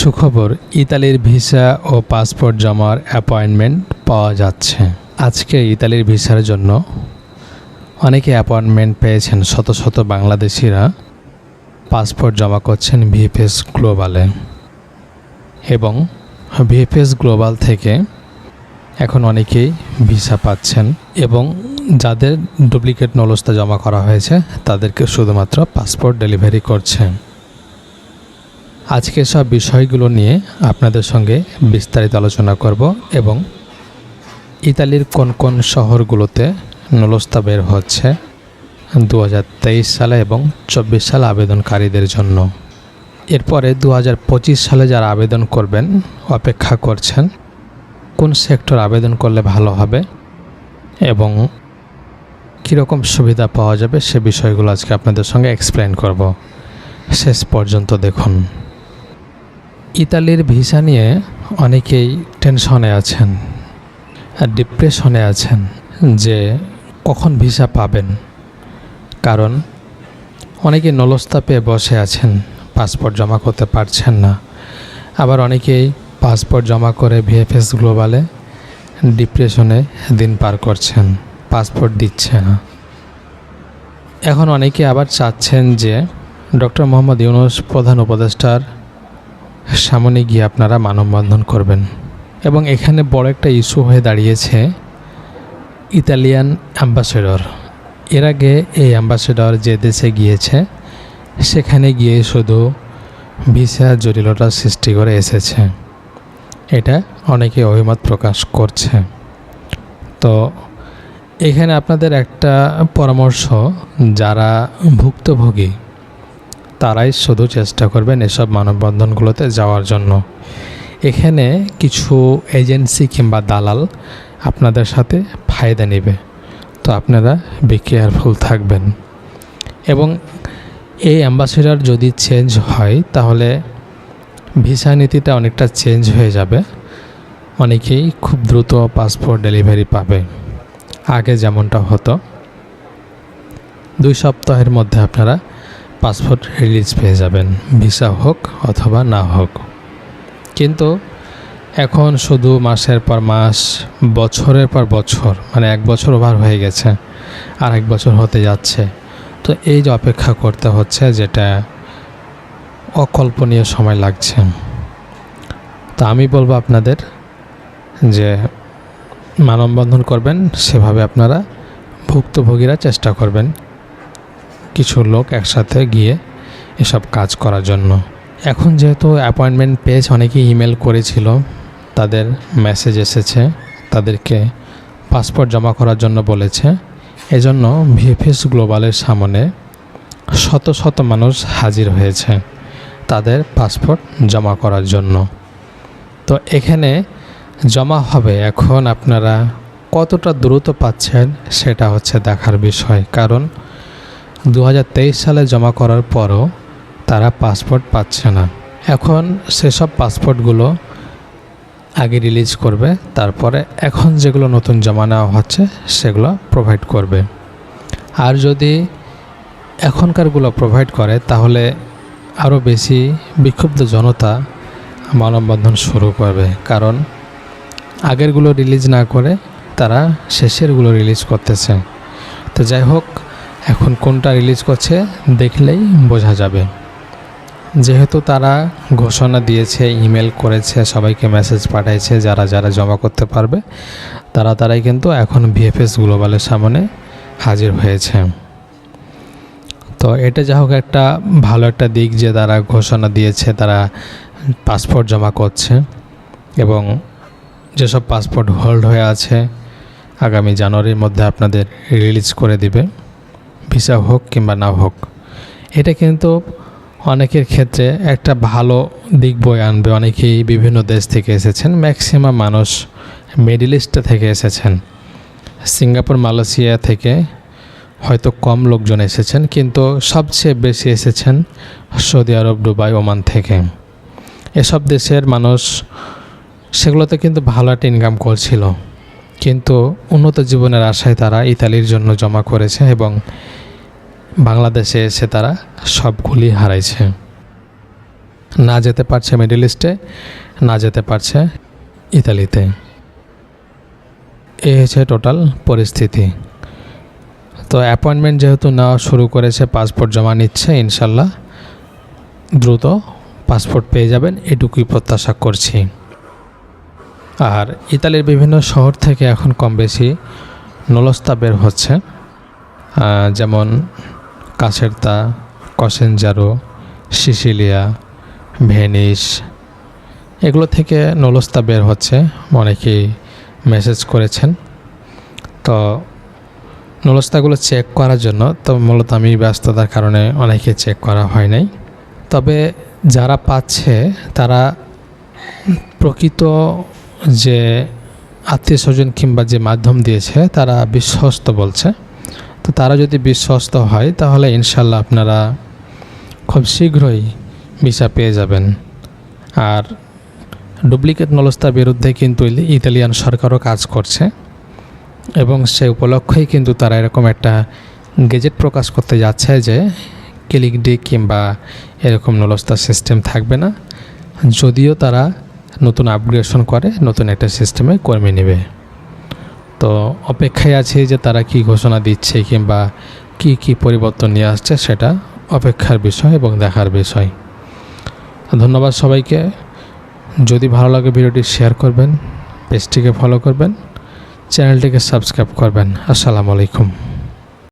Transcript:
সুখবর, ইতালির ভিসা ও পাসপোর্ট জমার অ্যাপয়েন্টমেন্ট পাওয়া যাচ্ছে। আজকে ইতালির ভিসার জন্য অনেকে অ্যাপয়েন্টমেন্ট পেয়েছেন, শত শত বাংলাদেশিরা পাসপোর্ট জমা করছেন ভিএফএস গ্লোবালে। এবং ভিএফএস গ্লোবাল থেকে এখন অনেকেই ভিসা পাচ্ছেন এবং যাদের ডুপ্লিকেট নলস্তা জমা করা হয়েছে, তাদেরকে শুধুমাত্র পাসপোর্ট ডেলিভারি করছে। আজকে সব বিষয়গুলো নিয়ে আপনাদের সঙ্গে বিস্তারিত আলোচনা করব এবং ইতালির কোন কোন শহরগুলোতে নলস্তা বের হচ্ছে দু হাজার তেইশ সালে এবং চব্বিশ সালে আবেদনকারীদের জন্য। এরপরে দু হাজার পঁচিশ সালে যারা আবেদন করবেন, অপেক্ষা করছেন, কোন সেক্টর আবেদন করলে ভালো হবে এবং কীরকম সুবিধা পাওয়া যাবে সে বিষয়গুলো আজকে আপনাদের সঙ্গে এক্সপ্লেন করব। শেষ পর্যন্ত দেখুন। ইতালির ভিসা নিয়ে অনেকেই টেনশনে আছেন, ডিপ্রেশনে আছেন যে কখন ভিসা পাবেন। কারণ অনেকে নলস্তা পেয়ে বসে আছেন, পাসপোর্ট জমা করতে পারছেন না। আবার অনেকেই পাসপোর্ট জমা করে ভিএফএস গ্লোবালে ডিপ্রেশনে দিন পার করছেন, পাসপোর্ট দিচ্ছে না। এখন অনেকে আবার চাচ্ছেন যে ডক্টর মোহাম্মদ ইউনুস প্রধান উপদেষ্টার সামনে গিয়ে আপনারা মানববন্ধন করবেন। এবং এখানে বড় একটা ইস্যু হয়ে দাঁড়িয়েছে, ইতালিয়ান অ্যাম্বাসেডর। এর আগে এই অ্যাম্বাসেডর যে দেশে গিয়েছে, সেখানে গিয়ে শুধু ভিসা জটিলতার সৃষ্টি করে এসেছে। এটা অনেকে অভিমত প্রকাশ করছে। তো, এখানে আপনাদের একটা পরামর্শ, যারা ভুক্তভোগী তারাই শুধু চেষ্টা করবেন এসব মানববন্ধনগুলোতে যাওয়ার জন্য। এখানে কিছু এজেন্সি কিংবা দালাল আপনাদের সাথে ফায়দা নেবে। তো আপনারা বি কেয়ারফুল থাকবেন। এবং এই অ্যাম্বাসেডার যদি চেঞ্জ হয়, তাহলে ভিসা নীতিটা অনেকটা চেঞ্জ হয়ে যাবে। অনেকেই খুব দ্রুত পাসপোর্ট ডেলিভারি পাবে। আগে যেমনটা হতো। দুই সপ্তাহের মধ্যে আপনারা পাসপোর্ট রিলিজ পেয়ে যাবেন ভিসা হোক অথবা না হোক। কিন্তু এখন শুধু মাসের পর মাস, বছরের পর বছর মানে এক বছর ওভার হয়ে গেছে আর এক বছর হতে যাচ্ছে। তো এই যে অপেক্ষা করতে হচ্ছে যেটা অকল্পনীয় সময় লাগছে। তো আমি বলব আপনাদের যে মানববন্ধন করবেন, সেভাবে আপনারা ভুক্তভোগীরা চেষ্টা করবেন। কিছু লোক একসাথে গিয়ে এসব কাজ করার জন্য। এখন যেহেতু অ্যাপয়েন্টমেন্ট পেয়েছে অনেকেই ইমেল করেছিল, তাদের মেসেজ এসেছে, তাদেরকে পাসপোর্ট জমা করার জন্য বলেছে। এজন্য ভিএফএস গ্লোবালের সামনে শত শত মানুষ হাজির হয়েছে তাদের পাসপোর্ট জমা করার জন্য। তো এখানে জমা হবে এখন আপনারা কতটা দ্রুত পাচ্ছেন সেটা হচ্ছে দেখার বিষয়। কারণ দু হাজার তেইশ সালে জমা করার পরও তারা পাসপোর্ট পাচ্ছে না। এখন সেসব পাসপোর্টগুলো আগে রিলিজ করবে, তারপরে এখন যেগুলো নতুন জমা নেওয়া হচ্ছে সেগুলো প্রোভাইড করবে। আর যদি এখনকারগুলো প্রোভাইড করে, তাহলে আরও বেশি বিক্ষুব্ধ জনতা মানববন্ধন শুরু করবে। কারণ আগেরগুলো রিলিজ না করে তারা শেষেরগুলো রিলিজ করতেছে। তো যাই হোক এখন কোনটা রিলিজ করছে দেখলেই বোঝা যাবে। যেহেতু তারা ঘোষণা দিয়েছে ইমেল করেছে, সবাইকে মেসেজ পাঠাইছে, যারা যারা জমা করতে পারবে, তারা তারাই কিন্তু এখন ভিএফএস গ্লোবালের সামনে হাজির হয়েছে। তো এটা যা হোক একটা ভালো একটা দিক যে তারা ঘোষণা দিয়েছে, তারা পাসপোর্ট জমা করছে এবং যেসব পাসপোর্ট হোল্ড হয়ে আছে, আগামী জানুয়ারির মধ্যে আপনাদের রিলিজ করে দিবে। ভিসা হোক কিংবা না হোক, এটা কিন্তু অনেকের ক্ষেত্রে একটা ভালো দিক বয়ে আনবে। অনেকেই বিভিন্ন দেশ থেকে এসেছেন, ম্যাক্সিমাম মানুষ মিডিল ইস্টে থেকে এসেছেন। সিঙ্গাপুর, মালয়েশিয়া থেকে হয়তো কম লোকজন এসেছেন, কিন্তু সবচেয়ে বেশি এসেছেন সৌদি আরব, দুবাই, ওমান থেকে। এসব দেশের মানুষ সেগুলোতে কিন্তু ভালো একটা ইনকাম করছিল। কিন্তু উন্নত জীবনের আশায় তারা ইতালির জন্য জমা করেছে এবং বাংলাদেশে এসে তারা সবগুলি হারাইছে। না যেতে পারছে মিডল ইস্টে, না যেতে পারছে ইতালিতে। এই হচ্ছে টোটাল পরিস্থিতি। তো অ্যাপয়েন্টমেন্ট যেহেতু নেওয়া শুরু করেছে, পাসপোর্ট জমা নিচ্ছে, ইনশাল্লাহ দ্রুত পাসপোর্ট পেয়ে যাবেন, এটুকুই প্রত্যাশা করছি। আর ইতালির বিভিন্ন শহর থেকে এখন কম বেশি নলস্তা বের হচ্ছে। যেমন কাছেরতা কসেনজারো, সিসিলিয়া, ভেনিস, এগুলো থেকে নলস্তা বের হচ্ছে অনেকেই মেসেজ করেছেন। তো নলস্তাগুলো চেক করার জন্য, তো মূলত আমি ব্যস্ততার কারণে অনেকে চেক করা হয় নাই। তবে যারা পাচ্ছে, তারা প্রকৃত যে আত্মীয় স্বজন কিংবা যে মাধ্যম দিয়েছে, তারা বিশ্বস্ত বলছে। তো তারা যদি বিশ্বস্ত হয়, তাহলে ইনশাল্লাহ আপনারা খুব শীঘ্রই ভিসা পেয়ে যাবেন। আর ডুপ্লিকেট নলস্তার বিরুদ্ধে কিন্তু ইতালিয়ান সরকারও কাজ করছে এবং সে উপলক্ষেই কিন্তু তারা এরকম একটা গেজেট প্রকাশ করতে যাচ্ছে যে ক্লিক ডে কিংবা এরকম নলস্তা সিস্টেম থাকবে না। যদিও তারা নতুন আপগ্রেডেশন করে, নতুন একটা সিস্টেমে কর্মী নেবে। তো অপেক্ষায় আছে যে তারা কি ঘোষণা দিচ্ছে কিংবা কি কি পরিবর্তন নিয়ে আসছে সেটা অপেক্ষার বিষয় এবং দেখার বিষয়। ধন্যবাদ সবাইকে। যদি ভালো লাগে ভিডিওটি শেয়ার করবেন, পেজটিকে ফলো করবেন, চ্যানেলটিকে সাবস্ক্রাইব করবেন। আসসালামু আলাইকুম।